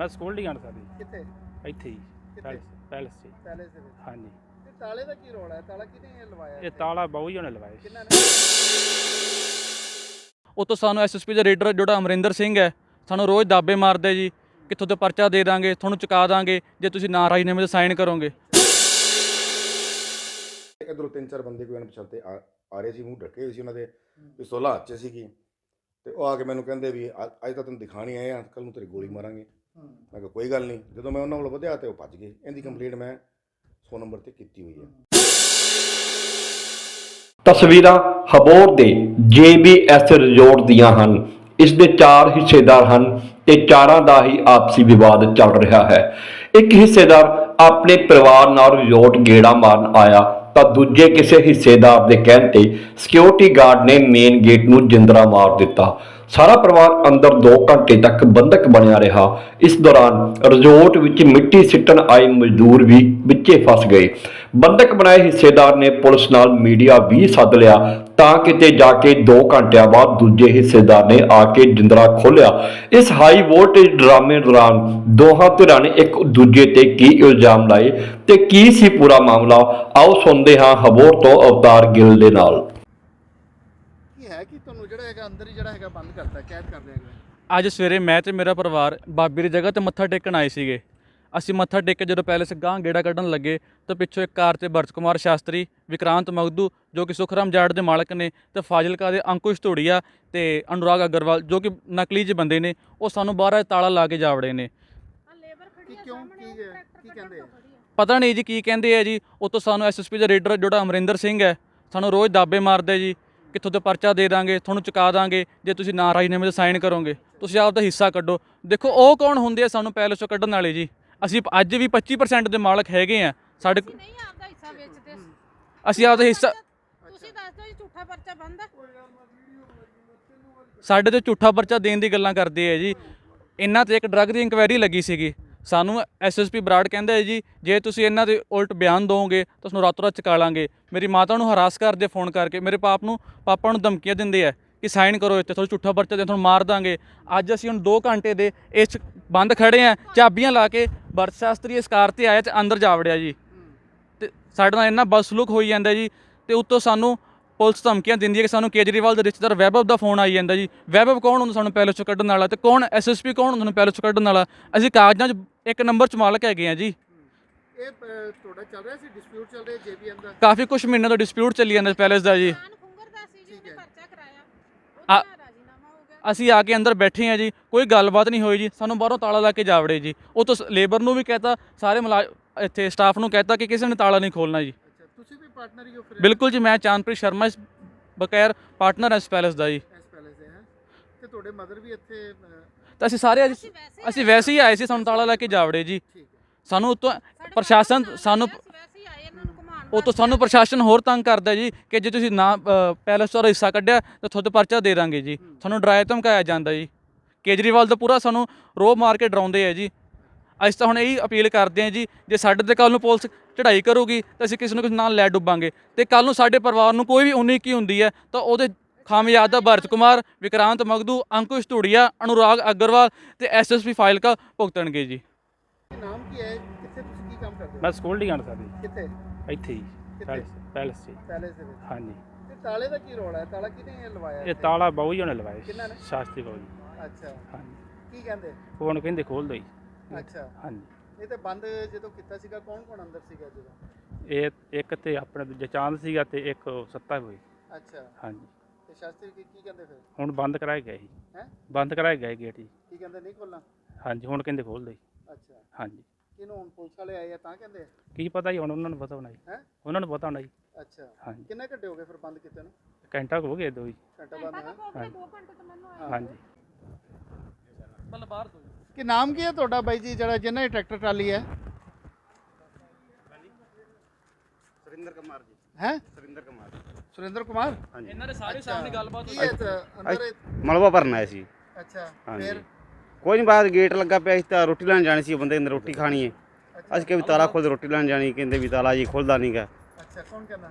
ਮੈਂ security guard ਸਾਡੀ ਕਿੱਥੇ? ਇੱਥੇ ਹੀ ਪੈਲਸ ਪੈਲਸ 'ਚ ਹੀ। ਪੈਲੇਸ ਦੇ ਵਿੱਚ। ਹਾਂਜੀ। ਤੇ ਤਾਲੇ ਦਾ ਕੀ ਰੋਲ ਹੈ? ਤਾਲਾ ਕਿਹਨੇ ਲਵਾਇਆ ਇਹ ਇੱਥੇ? ਤਾਲਾ ਬਾਊ ਜੀ ਨੇ ਲਵਾਇਆ ਸੀ। ਕਿਹਨਾਂ ਨੇ? ਉਤੋਂ ਸਾਨੂੰ ਐਸਐਸਪੀ ਦਾ ਰੇਡਰ ਜਿਹੜਾ ਅਮਰਿੰਦਰ ਸਿੰਘ ਹੈ ਸਾਨੂੰ ਰੋਜ਼ ਦਾਬੇ ਮਾਰਦਾ ਜੀ ਕਿੱਥੋਂ ਤੇ ਪਰਚਾ ਦੇ ਦਾਂਗੇ ਤੁਹਾਨੂੰ ਚੁਕਾ ਦਾਂਗੇ ਜੇ ਤੁਸੀਂ ਨਾ ਰਾਜੀਨਾਮੇ ਤੇ ਸਾਈਨ ਕਰੋਗੇ। ਇਧਰੋਂ ਤਿੰਨ ਚਾਰ ਬੰਦੇ ਕੋਈ ਅਣਪਛਾਤੇ ਆ ਆ ਰਹੇ ਸੀ ਮੂੰਹ ਢੱਕੇ ਹੋਏ ਸੀ ਉਹਨਾਂ ਦੇ ਪਿਸਤੌਲਾਂ ਹੱਥ 'ਚ ਸੀਗੀ। ਤੇ ਉਹ ਆ ਕੇ ਮੈਨੂੰ ਕਹਿੰਦੇ ਵੀ ਅ- ਅੱਜ ਤਾਂ ਤੈਨੂੰ ਦਿਖਾਣੀ ਆਏ ਆ ਕੱਲ ਨੂੰ ਤੇਰੀ ਗੋਲੀ ਮਾਰਾਂਗੇ। ਮੈਂ ਕਿਹਾ ਕੋਈ ਗੱਲ ਨਹੀਂ। ਜਦੋਂ ਮੈਂ ਉਹਨਾਂ ਕੋਲ ਵਧਿਆ ਤੇ ਉਹ ਭੱਜ ਗਏ। ਇਹਦੀ ਕੰਪਲੇਂਟ ਮੈਂ 100 ਨੰਬਰ ਤੇ ਕੀਤੀ ਹੋਈ ਹੈ ਤਸਵੀਰਾਂ ਹਬੋਰ ਦੇ JBS ਰਿਜ਼ੋਰਟ ਦੀਆਂ ਹਨ। ਇਸ ਦੇ ਚਾਰ ਹਿੱਸੇਦਾਰ ਹਨ। ਤੇ ਚਾਰਾਂ ਦਾ ਹੀ ਆਪਸੀ ਵਿਵਾਦ ਚੱਲ ਰਿਹਾ ਹੈ। ਇੱਕ ਹਿੱਸੇਦਾਰ ਆਪਣੇ ਪਰਿਵਾਰ ਨਾਲ ਰਿਜ਼ੋਰਟ ਗੇੜਾ ਮਾਰਨ ਆਇਆ ਤਾਂ ਦੂਜੇ ਕਿਸੇ ਹਿੱਸੇਦਾਰ ਦੇ ਕਹਿਣ ਤੇ ਸਿਕਿਉਰਿਟੀ ਗਾਰਡ ਨੇ ਮੇਨ ਗੇਟ ਨੂੰ ਜਿੰਦਰਾ ਮਾਰ ਦਿੱਤਾ। ਸਾਰਾ ਪਰਿਵਾਰ ਅੰਦਰ 2 ਘੰਟੇ ਤੱਕ ਬੰਦਕ ਬਣਿਆ ਰਿਹਾ। ਇਸ ਦੌਰਾਨ ਰਿਜ਼ੋਰਟ ਵਿੱਚ ਮਿੱਟੀ ਸਿੱਟਣ ਆਏ ਮਜ਼ਦੂਰ ਵੀ ਵਿੱਚੇ ਫਸ ਗਏ। ਬੰਦਕ ਬਣਾਏ ਹਿੱਸੇਦਾਰ ਨੇ ਪੁਲਿਸ ਨਾਲ ਮੀਡੀਆ ਵੀ ਸੱਦ ਲਿਆ ਤਾਂ ਕਿਤੇ ਜਾ ਕੇ 2 ਘੰਟਿਆਂ ਬਾਅਦ ਦੂਜੇ ਹਿੱਸੇਦਾਰ ਨੇ ਆ ਕੇ ਜਿੰਦਰਾ ਖੋਲ੍ਹਿਆ। ਇਸ ਹਾਈ ਵੋਲਟੇਜ ਡਰਾਮੇ ਦੌਰਾਨ ਦੋਹਾਂ ਧਿਰਾਂ ਨੇ ਇੱਕ ਦੂਜੇ ਤੇ ਕੀ ਇਲਜ਼ਾਮ ਲਾਏ ਤੇ ਕੀ ਸੀ ਪੂਰਾ ਮਾਮਲਾ? ਆਓ ਸੁਣਦੇ ਹਾਂ ਹਬੋਰ ਤੋਂ ਅਵਤਾਰ ਗਿੱਲ ਦੇ ਨਾਲ। ਜਿਹੜਾ ਹੈਗਾ? ਅੰਦਰ ਹੀ ਜਿਹੜਾ ਹੈਗਾ ਬੰਦ ਕਰਤਾ ਕੈਦ ਕਰ ਲਿਆ ਗਿਆ ਅੱਜ ਸਵੇਰੇ ਮੈਂ ਤੇ ਮੇਰਾ ਪਰਿਵਾਰ ਬਾਬੇ ਦੀ ਜਗ੍ਹਾ ਤੇ ਮੱਥਾ ਟੇਕਣ ਆਏ ਸੀਗੇ। ਅਸੀਂ ਮੱਥਾ ਟੇਕ ਕੇ ਜਦੋਂ ਪੈਲੇਸ ਗਾਂ ਗੇੜਾ ਕੱਢਣ ਲੱਗੇ ਤਾਂ ਪਿੱਛੋਂ ਇੱਕ ਕਾਰ ਤੇ ਬਰਜ ਕੁਮਾਰ ਸ਼ਾਸਤਰੀ ਵਿਕਰਾਂਤ ਮਗਦੂ ਜੋ ਕਿ ਸੁਖਰਾਮ ਜਾਟ ਦੇ ਮਾਲਕ ਨੇ ਤੇ ਫਾਜ਼ਿਲਕਾ ਦੇ ਅੰਕੁਸ਼ ਧੂੜੀਆ ਤੇ ਅਨੁਰਾਗ ਅਗਰਵਾਲ ਜੋ ਕਿ ਨਕਲੀ ਜਿਹੇ ਬੰਦੇ ਨੇ ਉਹ ਸਾਨੂੰ ਬਾਹਰ ਤਾਲਾ ਲਾ ਕੇ ਜਾਵੜੇ ਨੇ। ਕੀ ਕਿਉਂ? ਕੀ ਹੈ? ਕੀ ਕਹਿੰਦੇ ਆ? ਪਤਾ ਨਹੀਂ ਜੀ ਕੀ ਕਹਿੰਦੇ ਆ ਜੀ ਉਤੋਂ ਸਾਨੂੰ ਐਸਐਸਪੀ ਦਾ ਰੇਡਰ ਜਿਹੜਾ ਅਮਰਿੰਦਰ ਸਿੰਘ ਹੈ ਸਾਨੂੰ ਰੋਜ਼ ਦਾਬੇ ਮਾਰਦਾ ਜੀ। ਕਿੱਥੋਂ ਤੇ ਪਰਚਾ ਦੇ ਦਾਂਗੇ ਤੁਹਾਨੂੰ ਚੁਕਾ ਦਾਂਗੇ ਜੇ ਤੁਸੀਂ ਨਾ ਰਾਜੀਨਾਮੇ ਤੇ ਸਾਈਨ ਕਰੋਗੇ ਤੁਸੀਂ ਆਪ ਦਾ ਹਿੱਸਾ ਕੱਢੋ। ਦੇਖੋ ਉਹ ਕੌਣ ਹੁੰਦੇ ਆ ਸਾਨੂੰ ਪੈਲਸ ਚੋਂ ਕੱਢਣ ਵਾਲੇ ਜੀ? ਅਸੀਂ ਅੱਜ ਵੀ 25% ਦੇ ਮਾਲਕ ਹੈਗੇ ਆ ਸਾਡੇ ਨਹੀਂ ਆਪਦਾ ਹਿੱਸਾ ਵੇਚਦੇ। ਅਸੀਂ ਆਪਦਾ ਹਿੱਸਾ ਤੁਸੀਂ ਦੱਸ ਦਿਓ ਜੀ ਝੂਠਾ ਪਰਚਾ ਬੰਦ ਸਾਡੇ ਤੇ ਝੂਠਾ ਪਰਚਾ ਦੇਣ ਦੀ ਗੱਲਾਂ ਕਰਦੇ ਆ ਜੀ। ਇਹਨਾਂ ਤੇ ਇੱਕ ਡਰੱਗ ਦੀ ਇਨਕੁਆਇਰੀ ਲੱਗੀ ਸੀਗੀ। ਸਾਨੂੰ ਐਸਐਸਪੀ ਬਰਾੜ ਕਹਿੰਦਾ ਹੈ ਜੀ, ਜੇ ਤੁਸੀਂ ਇਹਨਾਂ ਦੇ ਉਲਟ ਬਿਆਨ ਦੋਗੇ ਤਾਂ ਤੁਹਾਨੂੰ ਰਾਤੋਂ ਰਾਤ ਚਕਾ ਲਾਂਗੇ ਮੇਰੀ ਮਾਤਾ ਨੂੰ ਹਰਾਸ ਕਰਦੇ ਫੋਨ ਕਰਕੇ, ਮੇਰੇ ਪਾਪ ਨੂੰ, ਪਾਪਾ ਨੂੰ ਧਮਕੀਆਂ ਦਿੰਦੇ ਆ ਕਿ ਸਾਈਨ ਕਰੋ ਇੱਥੇ, ਤੁਹਾਨੂੰ ਝੂਠਾ ਪਰਚਾ ਦੇ, ਤੁਹਾਨੂੰ ਮਾਰ ਦਾਂਗੇ। ਅੱਜ ਅਸੀਂ ਹੁਣ 2 ਘੰਟੇ ਦੇ ਇਸ ਬੰਦ ਖੜੇ ਆ ਚਾਬੀਆਂ ਲਾ ਕੇ ਬਰਤ ਸ਼ਾਸਤਰੀ ਇਸ ਕਾਰ ਤੇ ਆਇਆ ਤੇ ਅੰਦਰ ਜਾ ਵੜਿਆ ਜੀ। ਤੇ ਸਾਡੇ ਨਾਲ ਇੰਨਾ ਬਸਲੁਕ ਹੋਈ ਜਾਂਦਾ ਜੀ ਤੇ ਉੱਤੋਂ ਸਾਨੂੰ ਪੁਲਿਸ ਧਮਕੀਆਂ ਦਿੰਦੀ ਹੈ ਕਿ ਸਾਨੂੰ ਕੇਜਰੀਵਾਲ ਦੇ ਰਿਸ਼ਤੇਦਾਰ ਵੈਭਵ ਦਾ ਫੋਨ ਆਈ ਜਾਂਦਾ ਜੀ। ਵੈਭਵ ਕੌਣ ਹੁੰਦਾ ਸਾਨੂੰ ਪੈਲਸ ਚੋਂ ਕੱਢਣ ਵਾਲਾ ਤੇ ਕੌਣ ਐਸਐਸਪੀ ਕੌਣ ਹੁੰਦਾ ਸਾਨੂੰ ਪੈਲਸ ਚੋਂ ਕੱਢਣ ਵਾਲਾ? ਅਸੀਂ ਕਾਗਜ਼ਾਂ 'ਚ ਇੱਕ ਨੰਬਰ 'ਚ ਮਾਲਕ ਹੈਗੇ ਆ ਜੀ। ਇਹ ਅ, ਤੁਹਾਡਾ ਚੱਲ ਰਿਹਾ ਸੀ? ਡਿਸਪਿਊਟ ਚੱਲ ਰਿਹਾ ਜੇਬੀਐਮ ਦਾ ਕਾਫੀ ਕੁਝ ਮਹੀਨਿਆਂ ਤੋਂ ਡਿਸਪਿਊਟ ਚੱਲੀ ਜਾਂਦਾ ਪੈਲਸ ਦਾ ਜੀ। ਖਾਨ ਖੁੰਗਰ ਦਾ ਸੀ ਜੀ ਠੀਕ ਉਹਨੇ ਹੈ। ਪਰਚਾ ਕਰਾਇਆ। ਆ- ਉਹਦਾ ਰਾਜੀਨਾਮਾ ਹੋ ਗਿਆ। ਅਸੀਂ ਆ ਕੇ ਅੰਦਰ ਬੈਠੇ ਆ ਜੀ ਕੋਈ ਗੱਲਬਾਤ ਨਹੀਂ ਹੋਈ ਜੀ ਸਾਨੂੰ ਬਾਹਰੋਂ ਤਾਲਾ ਲਾ ਕੇ ਜਾ ਵੜੇ ਜੀ। ਉਹ ਤੋਂ ਲੇਬਰ ਨੂੰ ਵੀ ਕਹਤਾ ਸਾਰੇ ਮੁਲਾ ਇੱਥੇ ਸਟਾਫ ਨੂੰ ਕਹਤਾ ਕਿ ਕਿਸੇ ਨੇ ਤਾਲਾ ਨਹੀਂ ਖੋਲਣਾ ਜੀ। ਅੱਛਾ ਤੁਸੀਂ ਵੀ ਪਾਰਟਨਰ ਹੀ ਹੋ ਫਿਰ? ਬਿਲਕੁਲ ਜੀ ਮੈਂ ਚਾਂਦਪ੍ਰੀਤ ਸ਼ਰਮਾ ਇਸ ਬਕੈਰ ਪਾਰਟਨਰ ਇਸ ਪੈਲਸ ਦਾ ਜੀ। ਇਸ ਪੈਲੇਸ ਦੇ ਹੈ? ਤੇ ਤੁਹਾਡੇ ਮਦਰ ਵੀ ਇੱਥੇ ਤਾਂ ਅਸੀਂ ਸਾਰੇ ਅੱਜ ਅਸੀਂ ਵੈਸੇ ਹੀ ਆਏ ਸੀ। ਸਾਨੂੰ ਤਾਲਾ ਲਾ ਕੇ ਜਾ। ਵੜੇ ਜੀ ਹੈ। ਸਾਨੂੰ ਉਤੋਂ ਪ੍ਰਸ਼ਾਸਨ ਸਾਨੂੰ ਅਸੀਂ ਵੈਸੇ ਹੀ ਆਏ ਇਹਨਾਂ ਨੂੰ ਘੁਮਾਉਣ ਉਹ ਤੋਂ ਵਾਸਤੇ। ਸਾਨੂੰ ਪ੍ਰਸ਼ਾਸਨ ਹੋਰ ਤੰਗ ਕਰਦਾ ਜੀ ਕਿ ਜੇ ਤੁਸੀਂ ਨਾ ਪੈਲਸ ਤੋਂ ਹਿੱਸਾ ਕੱਢਿਆ ਤਾਂ ਤੁਹਾਡੇ ਪਰਚਾ ਦੇ ਦਾਂਗੇ ਜੀ। ਸਾਨੂੰ ਡਰਾਇਆ ਧਮਕਾਇਆ ਜਾਂਦਾ ਜੀ। ਕੇਜਰੀਵਾਲ ਦਾ ਪੂਰਾ ਸਾਨੂੰ ਰੋਹ ਮਾਰ ਕੇ ਡਰਾਉਂਦੇ ਆ ਜੀ। ਅਸੀਂ ਤਾਂ ਹੁਣ ਇਹੀ ਅਪੀਲ ਕਰਦੇ ਆ ਜੀ ਜੇ ਸਾਡੇ ਤੇ ਕੱਲ ਨੂੰ ਪੁਲਿਸ ਚੜ੍ਹਾਈ ਕਰੂਗੀ ਤਾਂ ਅਸੀਂ ਕਿਸੇ ਨੂੰ ਕਿਸੇ ਨਾਲ ਲੈ ਡੁੱਬਾਂਗੇ। ਤੇ ਕੱਲ ਨੂੰ ਸਾਡੇ ਪਰਿਵਾਰ ਨੂੰ ਕੋਈ ਵੀ ਉਨੀ ਕੀ ਹੁੰਦੀ ਹੈ ਤਾਂ ਉਹਦੇ ਖਾਮਯਾਦ ਦਾ ਭਰਤ ਕੁਮਾਰ ਵਿਕਰਾਂਤ ਮਗਦੂ ਅੰਕੁਸ਼ ਧੂੜੀਆ ਅਨੁਰਾਗ ਅਗਰਵਾਲ ਤੇ ਐਸਐਸਪੀ ਫਾਈਲ ਕਾ ਭੁਗਤਣਗੇ ਜੀ। ਨਾਮ ਕੀ ਹੈ? ਕਿੱਥੇ ਤੁਸੀਂ ਕੀ ਕੰਮ ਕਰਦੇ ਹੋ? ਮੈਂ ਸਕਿਉਰਟੀ ਗਾਰਡ ਸਾਡੀ ਕਿੱਥੇ? ਇੱਥੇ ਹੀ ਪੈਲਸ ਪੈਲਸ 'ਚ ਹੀ। ਪੈਲੇਸ ਦੇ ਵਿੱਚ। ਹਾਂਜੀ। ਤੇ ਤਾਲੇ ਦਾ ਕੀ ਰੋਲ ਹੈ? ਤਾਲਾ ਕਿਹਨੇ ਲਵਾਇਆ ਇਹ? ਤਾਲਾ ਬਾਊ ਜੀ ਨੇ ਲਵਾਇਆ। ਕਿਹਨਾਂ ਨੇ? ਸ਼ਾਸਤਰੀ ਬਾਊ ਜੀ। ਅੱਛਾ। ਹਾਂਜੀ। ਕੀ ਕਹਿੰਦੇ? ਉਹ ਉਹਨੂੰ ਕਹਿੰਦੇ ਖੋਲ ਦੋ ਜੀ। ਅੱਛਾ। ਹਾਂਜੀ। ਇਹ ਤੇ ਬੰਦ ਜਦੋਂ ਕੀਤਾ ਸੀਗਾ ਕੌਣ ਕੌਣ ਅੰਦਰ ਸੀਗਾ ਜਦੋਂ? ਇਹ ਇੱਕ ਤੇ ਆਪਣੇ ਦੂਜਾ ਚਾਂਦ ਸੀਗਾ ਤੇ ਇੱਕ ਸੱਤਾ ਹੋਈ। ਅੱਛਾ। ਹਾਂਜੀ। ਤੇ ਸ਼ਾਸਤਰੀ ਕੀ ਕੀ ਕਹਿੰਦੇ ਫਿਰ? ਹੁਣ ਬੰਦ ਕਰਾਏ ਗਏ ਸੀ। ਹੈ? ਬੰਦ ਕਰਾਏ ਗਏ ਗੇਟ ਜੀ। ਕੀ ਕਹਿੰਦੇ ਨਹੀਂ ਖੋਲਣਾ ਹਾਂਜੀ ਹੁਣ ਕਹਿੰਦੇ ਖੋਲ ਦੋ ਜੀ। ਅੱਛਾ। ਹਾਂਜੀ। ਕਿਹਨੂੰ ਹੁਣ ਪੁਲਿਸ ਵਾਲੇ ਆਏ ਆ ਤਾਂ ਕਹਿੰਦੇ? ਕੀ ਪਤਾ ਜੀ ਹੁਣ ਉਹਨਾਂ ਨੂੰ ਪਤਾ ਹੋਣਾ ਜੀ। ਹੈ? ਉਹਨਾਂ ਨੂੰ ਪਤਾ ਹੋਣਾ ਜੀ। ਅੱਛਾ। ਹਾਂਜੀ। ਕਿੰਨੇ ਘੰਟੇ ਹੋ ਗਏ ਫਿਰ ਬੰਦ ਕੀਤੇ ਨੂੰ? ਘੰਟਾ ਕੁ ਹੋ ਗਿਆ ਦੋ ਜੀ। ਘੰਟਾ ਬੰਦ ਹੈ ਹਾਂਜੀ। 2 ਘੰਟੇ ਤੋਂ ਮੈਨੂੰ ਆਏ ਹਾਂਜੀ। ਮਤਲਬ ਬਾਹਰ ਤੋਂ ਕੀ ਨਾਮ ਕੀ ਹੈ ਤੁਹਾਡਾ ਬਾਈ ਜੀ ਜਿਹੜਾ ਜਿੰਨਾ ਇਹ ਟਰੈਕਟਰ ਟਰਾਲੀ ਹੈ? ਸੁਰਿੰਦਰ ਕੁਮਾਰ ਜੀ। ਹੈ? ਸੁਰਿੰਦਰ ਕੁਮਾਰ ਸੁਰਿੰਦਰ ਕੁਮਾਰ? ਇਹਨਾਂ ਦੇ ਸਾਰੇ ਸਾਹਮਣੇ ਗੱਲਬਾਤ ਕੀ ਹੈ ਇੱਥੇ? ਅੰਦਰ ਮਲਵਾ ਭਰਨਾ ਆਏ ਸੀ ਅੱਛਾ ਹਾਂਜੀ। ਫਿਰ? ਕੋਈ ਨਹੀਂ ਬਾਅਦ ਗੇਟ ਲੱਗਾ ਪਿਆ ਸੀ ਤਾਂ ਰੋਟੀ ਲੈਣ ਜਾਣੀ ਸੀ ਉਹ ਬੰਦੇ ਅੰਦਰ ਰੋਟੀ ਖਾਣੀ ਹੈ। ਅਸੀਂ ਕਿਹਾ ਵੀ ਤਾਲਾ ਖੋਲ ਰੋਟੀ ਲੈਣ ਜਾਣੀ ਕਹਿੰਦੇ ਵੀ ਤਾਲਾ ਜੀ ਖੁੱਲਦਾ ਨਹੀਂਗਾ ਅੱਛਾ ਕੌਣ ਕਹਿੰਦਾ?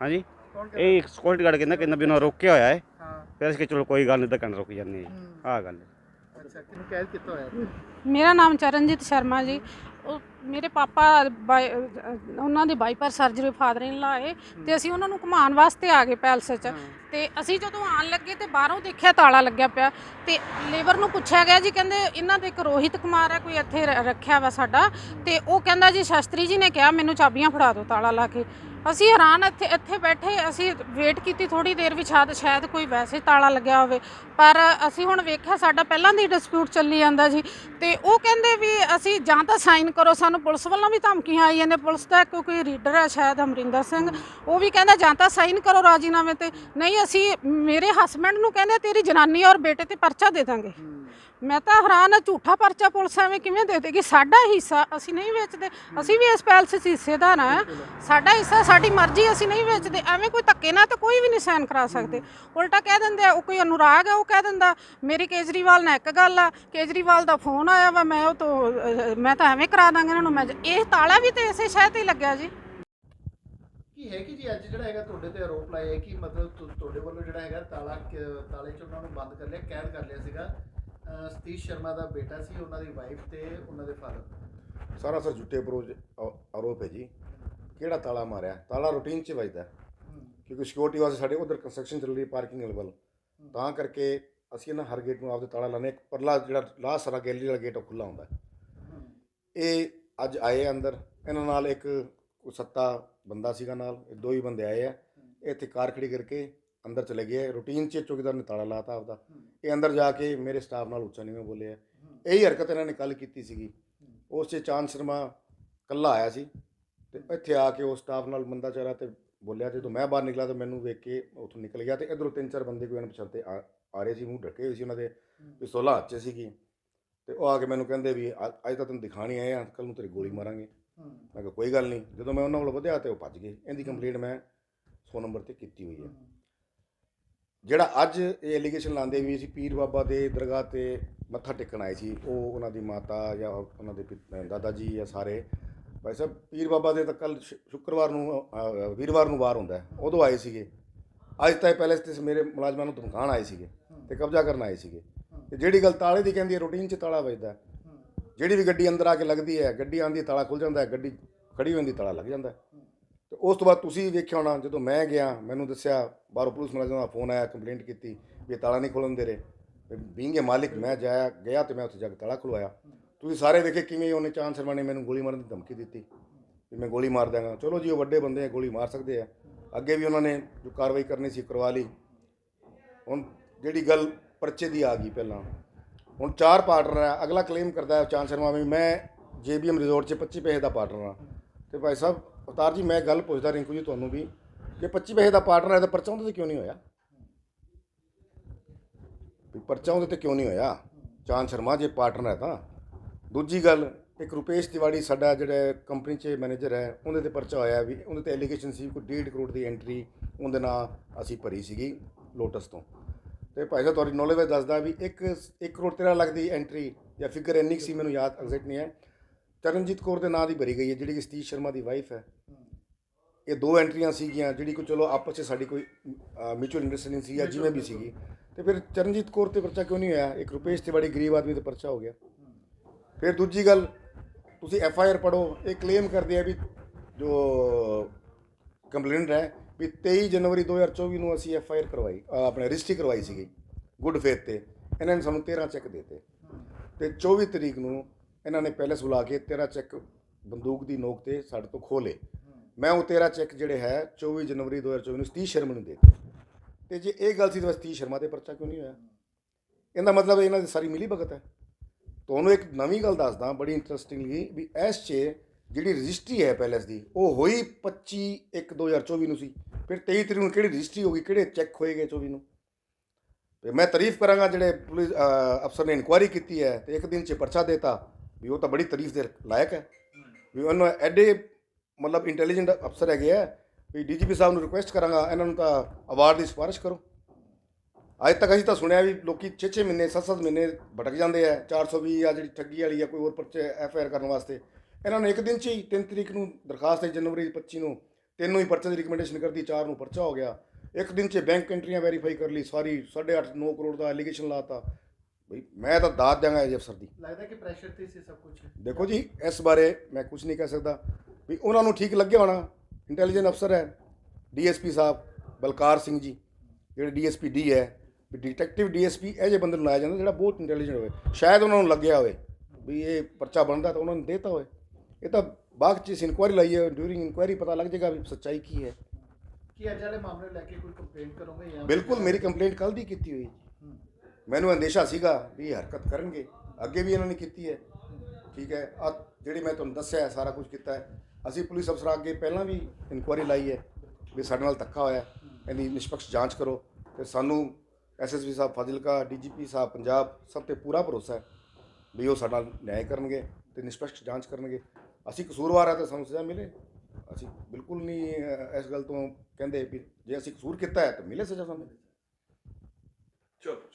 ਹਾਂਜੀ। ਇਹ ਇੱਕ ਸਕਿਉਰਟੀ ਗਾਰਡ ਕਹਿੰਦਾ ਕਹਿੰਦਾ ਵੀ ਉਹਨਾਂ ਰੋਕਿਆ ਹੋਇਆ ਹੈ। ਹਾਂ। ਫਿਰ ਅਸੀਂ ਕਿਹਾ ਚਲੋ ਕੋਈ ਗੱਲ ਨਹੀਂ ਤਾਂ ਕੰਨ ਰੁਕ ਜਾਂਦੇ ਹੂੰ। ਆ ਆਹ ਗੱਲ ਹੈ। ਅੱਛਾ ਕਿਹਨੂੰ ਕੈਦ ਕੀਤਾ ਹੋਇਆ ਮੇਰਾ ਨਾਮ ਚਰਨਜੀਤ ਸ਼ਰਮਾ ਜੀ। ਉਹ ਮੇਰੇ ਪਾਪਾ ਬਾਈ- ਅਹ ਉਹਨਾਂ ਦੀ bypass surgery father in law ਤੇ ਅਸੀਂ ਉਹਨਾਂ ਨੂੰ ਘੁਮਾਉਣ ਵਾਸਤੇ ਆ ਗਏ ਪੈਲਸ 'ਚ। ਤੇ ਅਸੀਂ ਜਦੋਂ ਆਣ ਲੱਗੇ ਤੇ ਬਾਹਰੋਂ ਦੇਖਿਆ ਤਾਲਾ ਲੱਗਿਆ ਪਿਆ ਤੇ ਲੇਬਰ ਨੂੰ ਪੁੱਛਿਆ ਗਿਆ ਜੀ ਕਹਿੰਦੇ ਇਹਨਾਂ ਦੇ ਇੱਕ ਰੋਹਿਤ ਕੁਮਾਰ ਹੈ ਕੋਈ ਇੱਥੇ ਰ- ਰੱਖਿਆ ਵਾ ਸਾਡਾ। ਤੇ ਉਹ ਕਹਿੰਦਾ ਜੀ ਸ਼ਾਸਤਰੀ ਜੀ ਨੇ ਕਿਹਾ ਮੈਨੂੰ ਚਾਬੀਆਂ ਫੜਾ ਦਿਓ ਤਾਲਾ ਲਾ ਕੇ। ਅਸੀਂ ਹੈਰਾਨ ਇੱਥੇ ਇੱਥੇ ਬੈਠੇ, ਅਸੀਂ ਵੇਟ ਕੀਤੀ ਥੋੜੀ ਦੇਰ ਵੀ, ਸ਼ਾਇਦ ਸ਼ਾਇਦ ਕੋਈ ਵੈਸੇ ਤਾਲਾ ਲੱਗਿਆ ਹੋਵੇ। ਪਰ ਅਸੀਂ ਹੁਣ ਵੇਖਿਆ, ਸਾਡਾ ਪਹਿਲਾਂ ਦੀ ਡਿਸਪਿਊਟ ਚੱਲੀ ਜਾਂਦਾ ਜੀ। ਤੇ ਉਹ ਕਹਿੰਦੇ ਵੀ ਅਸੀਂ ਜਾਂ ਤਾਂ ਸਾਈਨ ਕਰੋ, ਸਾਨੂੰ ਪੁਲਿਸ ਵੱਲੋਂ ਵੀ ਧਮਕੀਆਂ ਆਈਆਂ ਨੇ, ਪੁਲਿਸ ਦਾ ਕੋਈ ਕੋਈ ਰੀਡਰ ਹੈ, ਸ਼ਾਇਦ ਅਮਰਿੰਦਰ ਸਿੰਘ। ਉਹ ਵੀ ਕਹਿੰਦਾ, ਜਾਂ ਤਾਂ ਸਾਈਨ ਕਰੋ ਰਾਜੀਨਾਮੇ ਤੇ। ਨਹੀਂ, ਅਸੀਂ ਮੇਰੇ ਹਸਬੰਡ ਨੂੰ ਕਹਿੰਦੇ ਤੇਰੀ ਜਨਾਨੀ ਔਰ ਬੇਟੇ ਤੇ ਪਰਚਾ ਦੇ ਦਾਂਗੇ। ਮੈਂ ਤਾਂ ਹੈਰਾਨ ਆ, ਝੂਠਾ ਪਰਚਾ ਪੁਲਿਸ ਐਵੇਂ ਕਿਵੇਂ ਦੇ ਦੇਗੀ? ਸਾਡਾ ਹਿੱਸਾ ਅਸੀਂ ਨਹੀਂ ਵੇਚਦੇ। ਅਸੀਂ ਵੀ ਇਸ ਪੈਲਸ 'ਚ ਹਿੱਸੇਦਾਰ ਆ। ਸਾਡਾ ਹਿੱਸਾ, ਸਾਡੀ ਮਰਜ਼ੀ ਅਸੀਂ ਨਹੀਂ ਵੇਚਦੇ। ਐਵੇਂ ਕੋਈ ਧੱਕੇ ਨਾਲ ਤਾਂ ਕੋਈ ਵੀ ਨਹੀਂ ਸਾਈਨ ਕਰਾ ਸਕਦੇ। ਉਲਟਾ ਕਹਿ ਦਿੰਦੇ ਆ, ਉਹ ਕੋਈ ਅਨੁਰਾਗ ਹੈ ਉਹ ਕਹਿ ਦਿੰਦਾ, ਮੇਰੀ ਕੇਜਰੀਵਾਲ ਨਾਲ ਇੱਕ ਗੱਲ ਆ, ਕੇਜਰੀਵਾਲ ਦਾ ਫੋਨ ਆਇਆ ਵਾ, ਮੈਂ ਉਹ ਤੋਂ ਮੈਂ ਤਾਂ ਐਵੇਂ ਕਰਾ ਦਾਂਗਾ ਇਹਨਾਂ ਨੂੰ, ਮੈਂ ਇਹ ਤਾਲਾ ਵੀ ਤੇ ਇਸੇ ਸ਼ਹਿਰ ਤੇ ਲੱਗਿਆ ਜੀ। ਕੀ ਹੈ ਕਿ ਜੀ ਅੱਜ ਜਿਹੜਾ ਹੈਗਾ ਤੁਹਾਡੇ ਤੇ ਆਰੋਪ ਲਾਇਆ ਕਿ ਮਤਲਬ ਤੁਹਾਡੇ ਵੱਲੋਂ ਜਿਹੜਾ ਹੈਗਾ ਤਾਲਾ ਤਾਲੇ 'ਚ ਉਹਨਾਂ ਨੂੰ ਬੰਦ ਕਰ ਲਿਆ, ਕੈਦ ਕਰ ਲਿਆ ਸੀਗਾ। ਸਤੀਸ਼ ਸ਼ਰਮਾ ਦਾ ਬੇਟਾ ਸੀ ਉਹਨਾਂ ਦੀ ਵਾਈਫ ਤੇ ਉਹਨਾਂ ਦੇ ਫਾਦਰ ਸਾਰਾ ਸਰ ਝੂਠੇ ਅਪਰੋਚ ਆਰੋਪ ਹੈ ਜੀ। ਕਿਹੜਾ ਤਾਲਾ ਮਾਰਿਆ? ਤਾਲਾ ਰੂਟੀਨ 'ਚ ਵੱਜਦਾ। ਕਿਉਂਕਿ ਸਿਕਿਉਰਿਟੀ ਵਾਸਤੇ ਸਾਡੇ ਉਧਰ ਕੰਸਟਰਕਸ਼ਨ ਚੱਲ ਰਹੀ ਹੈ ਪਾਰਕਿੰਗ ਲੈਵਲ ਤਾਂ ਕਰਕੇ ਅਸੀਂ ਨਾ ਹਰ ਗੇਟ ਨੂੰ ਆਪਦੇ ਤਾਲਾ। ਇੱਕ ਪਰਲਾ ਜਿਹੜਾ ਲਾਸਟ ਸਾਰਾ ਗੈਲਰੀ ਵਾਲਾ ਗੇਟ ਉਹ ਖੁੱਲਾ ਹੁੰਦਾ। ਇਹ ਅੱਜ ਆਏ ਅੰਦਰ। ਇਹਨਾਂ ਨਾਲ ਇੱਕ ਸੱਤਾ ਬੰਦਾ ਸੀਗਾ ਨਾਲ। ਇਹ ਦੋ ਹੀ ਬੰਦੇ ਆਏ ਆ। ਇੱਥੇ ਕਾਰ ਖੜੀ ਕਰਕੇ ਅੰਦਰ ਚਲੇ ਗਏ ਰੂਟੀਨ 'ਚ ਚੌਕੀਦਾਰ ਨੇ ਤਾਲਾ ਲਾਤਾ ਆਪਦਾ। ਇਹ ਅੰਦਰ ਜਾ ਕੇ ਮੇਰੇ ਸਟਾਫ ਨਾਲ ਉੱਚਾ ਨੀਵਾਂ ਬੋਲੇ ਆ ਇਹੀ ਹਰਕਤ ਇਹਨਾਂ ਨੇ ਕੱਲ ਕੀਤੀ ਸੀਗੀ। ਉਸ 'ਚ ਚਾਂਦ ਸ਼ਰਮਾ ਕੱਲਾ ਆਇਆ ਸੀ ਤੇ ਇੱਥੇ ਆ ਕੇ ਉਹ ਸਟਾਫ ਨਾਲ ਬੰਦਾ ਚਾਰਾ ਤੇ ਬੋਲਿਆ ਜਦੋਂ ਮੈਂ ਬਾਹਰ ਨਿਕਲਾ ਤਾਂ ਮੈਨੂੰ ਵੇਖ ਕੇ ਉੱਥੋਂ ਨਿਕਲ ਗਿਆ ਤੇ ਇਧਰੋਂ ਤਿੰਨ ਚਾਰ ਬੰਦੇ ਕੋਈ ਅਣਪਛਾਤੇ ਆ ਆ ਰਹੇ ਸੀ ਮੂੰਹ ਢੱਕੇ ਹੋਏ ਸੀ ਉਹਨਾਂ ਦੇ ਪਿਸਤੌਲਾਂ ਹੱਥ 'ਚ ਸੀਗੀ। ਤੇ ਉਹ ਆ ਕੇ ਮੈਨੂੰ ਕਹਿੰਦੇ ਵੀ ਅੱਜ ਅੱਜ ਤਾਂ ਤੈਨੂੰ ਦਿਖਾਣੀ ਆਏ ਆ ਕੱਲ ਨੂੰ ਤੇਰੀ ਗੋਲੀ ਮਾਰਾਂਗੇ। ਮੈਂ ਕਿਹਾ ਕੋਈ ਗੱਲ ਨਹੀਂ। ਜਦੋਂ ਮੈਂ ਉਹਨਾਂ ਕੋਲ ਵਧਿਆ ਤੇ ਉਹ ਭੱਜ ਗਏ। ਇਹਦੀ ਕੰਪਲੇਂਟ ਮੈਂ 100 ਨੰਬਰ ਤੇ ਕੀਤੀ ਹੋਈ ਹੈ। ਜਿਹੜਾ ਅੱਜ ਇਹ ਐਲੀਗੇਸ਼ਨ ਲਾਉਂਦੇ ਵੀ ਅਸੀਂ ਪੀਰ ਬਾਬਾ ਦੇ ਦਰਗਾਹ ਤੇ ਮੱਥਾ ਟੇਕਣ ਆਏ ਸੀ, ਉਹ ਉਹਨਾਂ ਦੀ ਮਾਤਾ ਜਾਂ ਉਹਨਾਂ ਦੇ ਪਿਤ- ਦਾਦਾ ਜੀ ਜਾਂ ਸਾਰੇ। ਭਾਈ ਸਾਹਿਬ, ਪੀਰ ਬਾਬਾ ਦੇ ਤਾਂ ਕੱਲ ਸ਼ੁੱਕਰਵਾਰ ਨੂੰ ਵੀਰਵਾਰ ਨੂੰ ਵਾਰ ਹੁੰਦਾ ਉਦੋਂ ਆਏ ਸੀਗੇ। ਅੱਜ ਤਾਂ ਇਹ ਪੈਲੇਸ ਤੇ ਮੇਰੇ ਮੁਲਾਜ਼ਮਾਂ ਨੂੰ ਧਮਕਾਉਣ ਆਏ ਸੀਗੇ ਤੇ ਕਬਜ਼ਾ ਕਰਨ ਆਏ ਸੀਗੇ। ਤੇ ਜਿਹੜੀ ਗੱਲ ਤਾਲੇ ਦੀ ਕਹਿੰਦੀ ਹੈ, ਰੂਟੀਨ 'ਚ ਤਾਲਾ ਵੱਜਦਾ ਜਿਹੜੀ ਵੀ ਗੱਡੀ ਅੰਦਰ ਆ ਕੇ ਲੱਗਦੀ ਹੈ, ਗੱਡੀ ਆਂਦੀ ਤਾਲਾ ਖੁੱਲ ਜਾਂਦਾ ਹੈ, ਗੱਡੀ ਖੜੀ ਹੁੰਦੀ ਤਾਲਾ ਲੱਗ ਜਾਂਦਾ ਉਸ ਤੋਂ ਬਾਅਦ ਤੁਸੀਂ ਵੇਖਿਆ ਹੋਣਾ, ਜਦੋਂ ਮੈਂ ਗਿਆ, ਮੈਨੂੰ ਦੱਸਿਆ, ਬਾਹਰੋਂ ਪੁਲਿਸ ਮੁਲਾਜ਼ਮਾਂ ਦਾ ਫੋਨ ਆਇਆ ਕੰਪਲੇਂਟ ਕੀਤੀ ਵੀ ਇਹ ਤਾਲਾ ਨਹੀਂ ਖੋਲ੍ਹਣ ਦੇ ਰਹੇ। ਬੀਂਗ ਇਹ ਮਾਲਿਕ, ਮੈਂ ਜਾਇਆ, ਗਿਆ ਤੇ ਮੈਂ ਉੱਥੇ ਜਾ ਕੇ ਤਾਲਾ ਖੁਲਵਾਇਆ। ਤੁਸੀਂ ਸਾਰੇ ਦੇਖੇ ਕਿਵੇਂ ਉਹਨੇ ਚਾਂਦ ਸ਼ਰਮਾ ਨੇ ਮੈਨੂੰ ਗੋਲੀ ਮਾਰਨ ਦੀ ਧਮਕੀ ਦਿੱਤੀ, ਵੀ ਮੈਂ ਗੋਲੀ ਮਾਰ ਦਾਂਗਾ ਚਲੋ ਜੀ, ਉਹ ਵੱਡੇ ਬੰਦੇ ਆ, ਗੋਲੀ ਮਾਰ ਸਕਦੇ ਆ। ਅੱਗੇ ਵੀ ਉਹਨਾਂ ਨੇ ਜੋ ਕਾਰਵਾਈ ਕਰਨੀ ਸੀ, ਕਰਵਾ ਲਈ। ਹੁਣ ਜਿਹੜੀ ਗੱਲ ਪਰਚੇ ਦੀ ਆ ਗਈ ਪਹਿਲਾਂ, ਹੁਣ ਚਾਰ ਪਾਰਟਨਰ ਆ, ਅਗਲਾ ਕਲੇਮ ਕਰਦਾ ਹੈ ਚਾਂਦ ਸ਼ਰਮਾ ਵੀ ਮੈਂ ਜੇਬੀਐਮ ਰਿਜ਼ੋਰਟ 'ਚ 25 ਪੈਸੇ ਦਾ ਪਾਰਟਨਰ ਹਾਂ ਤੇ ਭਾਈ ਸਾਹਿਬ ਅਵਤਾਰ ਜੀ, ਮੈਂ ਗੱਲ ਪੁੱਛਦਾ ਰਿੰਕੂ ਜੀ ਤੁਹਾਨੂੰ ਵੀ, ਕਿ 25 ਪੈਸੇ ਦਾ ਪਾਰਟਨਰ ਹੈ ਤਾਂ ਪਰਚਾ ਉਹਦੇ ਤੇ ਕਿਉਂ ਨਹੀਂ ਹੋਇਆ? ਵੀ ਪਰਚਾ ਉਹਦੇ ਤੇ ਕਿਉਂ ਨਹੀਂ ਹੋਇਆ? ਚਾਂਦ ਸ਼ਰਮਾ ਜੇ ਪਾਰਟਨਰ ਹੈ ਤਾਂ। ਦੂਜੀ ਗੱਲ, ਇੱਕ ਰੁਪੇਸ਼ ਤਿਵਾੜੀ ਸਾਡਾ ਜਿਹੜਾ ਕੰਪਨੀ 'ਚ ਮੈਨੇਜਰ ਹੈ, ਉਹਦੇ ਤੇ ਪਰਚਾ ਹੋਇਆ ਵੀ, ਉਹਦੇ ਤੇ ਐਲੀਗੇਸ਼ਨ ਸੀ ਕੋਈ 1.5 ਕਰੋੜ ਦੀ ਐਂਟਰੀ ਉਹਦੇ ਨਾਲ ਅਸੀਂ ਭਰੀ ਸੀਗੀ ਲੋਟਸ ਤੋਂ। ਤੇ ਭਾਈ ਸਾਹਿਬ, ਤੁਹਾਡੀ ਨੌਲੇਜ ਵਿੱਚ ਦੱਸਦਾ ਵੀ 1 1 ਕਰੋੜ 13 ਲੱਖ ਦੀ ਐਂਟਰੀ ਜਾਂ ਫਿਗਰ ਇੰਨੀ ਕੁ ਸੀ, ਮੈਨੂੰ ਯਾਦ ਐਗਜ਼ੈਕਟ ਨਹੀਂ ਹੈ। ਚਰਨਜੀਤ ਕੌਰ ਦੇ ਨਾਂ ਦੀ ਭਰੀ ਗਈ ਹੈ ਜਿਹੜੀ ਕਿ ਸਤੀਸ਼ ਸ਼ਰਮਾ ਦੀ ਵਾਈਫ ਹੈ। ਇਹ ਦੋ ਐਂਟਰੀਆਂ ਸੀਗੀਆਂ ਜਿਹੜੀ ਕੋਈ ਚਲੋ ਆਪਸ 'ਚ ਸਾਡੀ ਕੋਈ ਮਿਊਚੁਅਲ ਅੰਡਰਸਟੈਂਡਿੰਗ ਸੀ ਜਾਂ ਜਿਵੇਂ ਵੀ ਸੀਗੀ। ਤੇ ਫਿਰ ਚਰਨਜੀਤ ਕੌਰ ਤੇ ਪਰਚਾ ਕਿਉਂ ਨਹੀਂ ਹੋਇਆ? ਇੱਕ ਰੁਪੇਸ਼ ਤੇ ਬੜੀ ਗਰੀਬ ਆਦਮੀ ਤੇ ਪਰਚਾ ਹੋ ਗਿਆ। ਫਿਰ ਦੂਜੀ ਗੱਲ ਤੁਸੀਂ ਐਫ ਆਈ ਆਰ ਪੜੋ ਇਹ ਕਲੇਮ ਕਰਦੇ ਆ ਵੀ ਜੋ ਕੰਪਲੇਂਟ ਹੈ ਵੀ 23 ਜਨਵਰੀ 2024 ਨੂੰ ਅਸੀਂ ਐਫ ਆਈ ਆਰ ਕਰਵਾਈ ਆਪਣੇ ਰਜਿਸਟਰੀ ਕਰਵਾਈ ਸੀਗੀ ਗੁੱਡ ਫੇਥ ਤੇ। ਇਹਨਾਂ ਨੇ ਸਾਨੂੰ 13 ਚੈੱਕ ਦਿੱਤੇ। ਤੇ 24 ਤਰੀਕ ਨੂੰ ਇਹਨਾਂ ਨੇ ਪਹਿਲੇ ਸੁਲਾ ਕੇ 13 ਚੈੱਕ ਬੰਦੂਕ ਦੀ ਨੋਕ ਤੇ ਸਾਡੇ ਤੋਂ ਖੋਲੇ ਮੈਂ ਉਹ 13 ਚੈੱਕ ਜਿਹੜੇ ਹੈ 24 ਜਨਵਰੀ 2024 ਨੂੰ ਸਤੀਸ਼ ਸ਼ਰਮਾ ਨੂੰ ਦੇ ਦਿੱਤੇ। ਤੇ ਜੇ ਇਹ ਗੱਲ ਸੀ ਤਾਂ ਸਤੀਸ਼ ਸ਼ਰਮਾ ਤੇ ਪਰਚਾ ਕਿਉਂ ਨਹੀਂ ਹੋਇਆ? ਇਹਦਾ ਮਤਲਬ ਇਹਨਾਂ ਦੀ ਸਾਰੀ ਮਿਲੀ ਭਗਤ ਹੈ। ਤੁਹਾਨੂੰ ਇੱਕ ਨਵੀਂ ਗੱਲ ਦੱਸਦਾ, ਬੜੀ ਇੰਟਰਸਟਿੰਗਲੀ ਵੀ ਐਸ 'ਚ ਜਿਹੜੀ ਰਜਿਸਟਰੀ ਹੈ ਪੈਲੇਸ ਦੀ, ਉਹ ਹੋਈ 25 1 2024 ਨੂੰ ਸੀ। ਫਿਰ 23 ਤਰੀਕ ਨੂੰ ਕਿਹੜੀ ਰਜਿਸਟਰੀ ਹੋ ਗਈ, ਕਿਹੜੇ ਚੈੱਕ ਹੋਏਗੇ 24 ਨੂੰ? ਤੇ ਮੈਂ ਤਾਰੀਫ ਕਰਾਂਗਾ ਜਿਹੜੇ ਪੁਲਿਸ ਅਫਸਰ ਨੇ ਇਨਕੁਆਇਰੀ ਕੀਤੀ ਹੈ, ਤੇ ਇੱਕ ਦਿਨ 'ਚ ਪਰਚਾ ਦੇਤਾ। ਵੀ ਉਹ ਤਾਂ ਬੜੀ ਤਾਰੀਫ ਦੇ ਲਾਇਕ ਹੈ। ਵੀ ਉਹਨਾਂ ਐਡੇ ਮਤਲਬ ਇੰਟੈਲੀਜੈਂਟ ਅਫਸਰ ਹੈਗੇ ਆ, ਵੀ ਡੀਜੀਪੀ ਸਾਹਿਬ ਨੂੰ ਰਿਕੁਐਸਟ ਕਰਾਂਗਾ, ਇਹਨਾਂ ਨੂੰ ਤਾਂ ਅਵਾਰਡ ਦੀ ਸਿਫਾਰਿਸ਼ ਕਰੋ। ਅੱਜ ਤੱਕ ਅਸੀਂ ਤਾਂ ਸੁਣਿਆ ਵੀ ਲੋਕੀ 6-6 ਮਹੀਨੇ 7-7 ਮਹੀਨੇ ਭਟਕ ਜਾਂਦੇ ਆ 420 ਆ ਜਿਹੜੀ ਠੱਗੀ ਵਾਲੀ ਆ, ਕੋਈ ਹੋਰ ਪਰਚੇ ਐਫ ਆਈ ਆਰ ਕਰਨ ਵਾਸਤੇ। ਇਹਨਾਂ ਨੇ ਇੱਕ ਦਿਨ 'ਚ ਹੀ 3 ਤਰੀਕ ਨੂੰ ਦਰਖਾਸਤ ਹੈ ਜਨਵਰੀ 25 ਨੂੰ। ਤਿੰਨ ਨੂੰ ਹੀ ਪਰਚੇ ਦੀ ਰਿਕਮੈਂਡੇਸ਼ਨ ਕਰਦੀ 4 ਨੂੰ ਪਰਚਾ ਹੋ ਗਿਆ। ਇੱਕ ਦਿਨ 'ਚ ਬੈਂਕ ਐਂਟਰੀਆਂ ਵੈਰੀਫਾਈ ਕਰ ਲਈ, ਸਾਰੀ 8.5 9 ਕਰੋੜ ਦਾ ਐਲੀਗੇਸ਼ਨ ਲਾਤਾ ਬਈ ਮੈਂ ਤਾਂ ਦਾਤ ਦਿਆਂਗਾ ਇਹ ਅਫਸਰ ਦੀ। ਲੱਗਦਾ ਕਿ ਪ੍ਰੈਸ਼ਰ ਤੇ ਸੀ ਸਭ ਕੁਝ ਦੇਖੋ ਜੀ ਇਸ ਬਾਰੇ ਮੈਂ ਕੁਝ ਨਹੀਂ ਕਹਿ ਸਕਦਾ। ਵੀ ਉਹਨਾਂ ਨੂੰ ਠੀਕ ਲੱਗਿਆ ਹੋਣਾ। ਇੰਟੈਲੀਜੈਂਟ ਅਫਸਰ ਹੈ। ਡੀਐਸਪੀ ਸਾਹਿਬ ਬਲਕਾਰ ਸਿੰਘ ਜੀ ਜਿਹੜੇ ਡੀਐਸਪੀ ਡੀ ਹੈ। ਵੀ ਡਿਟੈਕਟਿਵ ਡੀਐਸਪੀ ਇਹ ਜਿਹੇ ਬੰਦੇ ਨੂੰ ਲਾਇਆ ਜਾਂਦਾ ਜਿਹੜਾ ਬਹੁਤ ਇੰਟੈਲੀਜੈਂਟ ਹੋਵੇ। ਸ਼ਾਇਦ ਉਹਨਾਂ ਨੂੰ ਲੱਗਿਆ ਹੋਵੇ ਵੀ ਇਹ ਪਰਚਾ ਬਣਦਾ ਤਾਂ ਉਹਨਾਂ ਨੂੰ ਦੇਤਾ ਹੋਵੇ। ਇਹ ਤਾਂ ਬਾਅਦ ਚ ਇਸ ਇਨਕੁਆਇਰੀ ਲਾਈ ਹੈ। ਡਿਊਰਿੰਗ ਇਨਕੁਆਇਰੀ ਪਤਾ ਲੱਗ ਜਾਏਗਾ ਵੀ ਸੱਚਾਈ ਕੀ ਹੈ। ਕੀ ਅੱਜ ਵਾਲੇ ਮਾਮਲੇ ਲੈ ਕੇ ਕੋਈ ਕੰਪਲੇਂਟ ਕਰੋਗੇ ਜਾਂ ਬਿਲਕੁਲ ਮੇਰੀ ਕੰਪਲੇਂਟ ਕੱਲ ਦੀ ਕੀਤੀ ਹੋਈ ਹੈ ਮੈਨੂੰ ਅੰਦੇਸ਼ਾ ਸੀਗਾ ਵੀ ਇਹ ਹਰਕਤ ਕਰਨਗੇ। ਅੱਗੇ ਵੀ ਇਹਨਾਂ ਨੇ ਕੀਤੀ ਹੈ। ਠੀਕ ਹੈ। ਆ ਜਿਹੜੀ ਮੈਂ ਤੁਹਾਨੂੰ ਦੱਸਿਆ, ਸਾਰਾ ਕੁਝ ਕੀਤਾ ਹੈ। ਅਸੀਂ ਪੁਲਿਸ ਅਫਸਰਾਂ ਅੱਗੇ ਪਹਿਲਾਂ ਵੀ ਇਨਕੁਆਇਰੀ ਲਾਈ ਹੈ ਵੀ ਸਾਡੇ ਨਾਲ ਧੱਕਾ ਹੋਇਆ। ਇਹਦੀ ਨਿਸ਼ਪਕਸ਼ ਜਾਂਚ ਕਰੋ। ਤੇ ਸਾਨੂੰ ਐਸਐਸਪੀ ਸਾਹਿਬ, ਫਾਜ਼ਿਲਕਾ ਡੀਜੀਪੀ ਸਾਹਿਬ, ਪੰਜਾਬ ਸਭ ਤੇ ਪੂਰਾ ਭਰੋਸਾ ਹੈ ਵੀ ਉਹ ਸਾਡੇ ਨਾਲ ਨਿਆਂ ਕਰਨਗੇ ਤੇ ਨਿਸ਼ਪਕਸ਼ ਜਾਂਚ ਕਰਨਗੇ। ਅਸੀਂ ਕਸੂਰਵਾਰ ਹੈ ਤਾਂ ਸਾਨੂੰ ਸਜ਼ਾ ਮਿਲੇ। ਅਸੀਂ ਬਿਲਕੁਲ ਨਹੀਂ ਇਸ ਗੱਲ ਤੋਂ ਕਹਿੰਦੇ ਵੀ ਜੇ ਅਸੀਂ ਕਸੂਰ ਕੀਤਾ ਹੈ ਤਾਂ ਮਿਲੇ ਸਜ਼ਾ ਸਾਨੂੰ। ਚਲੋ।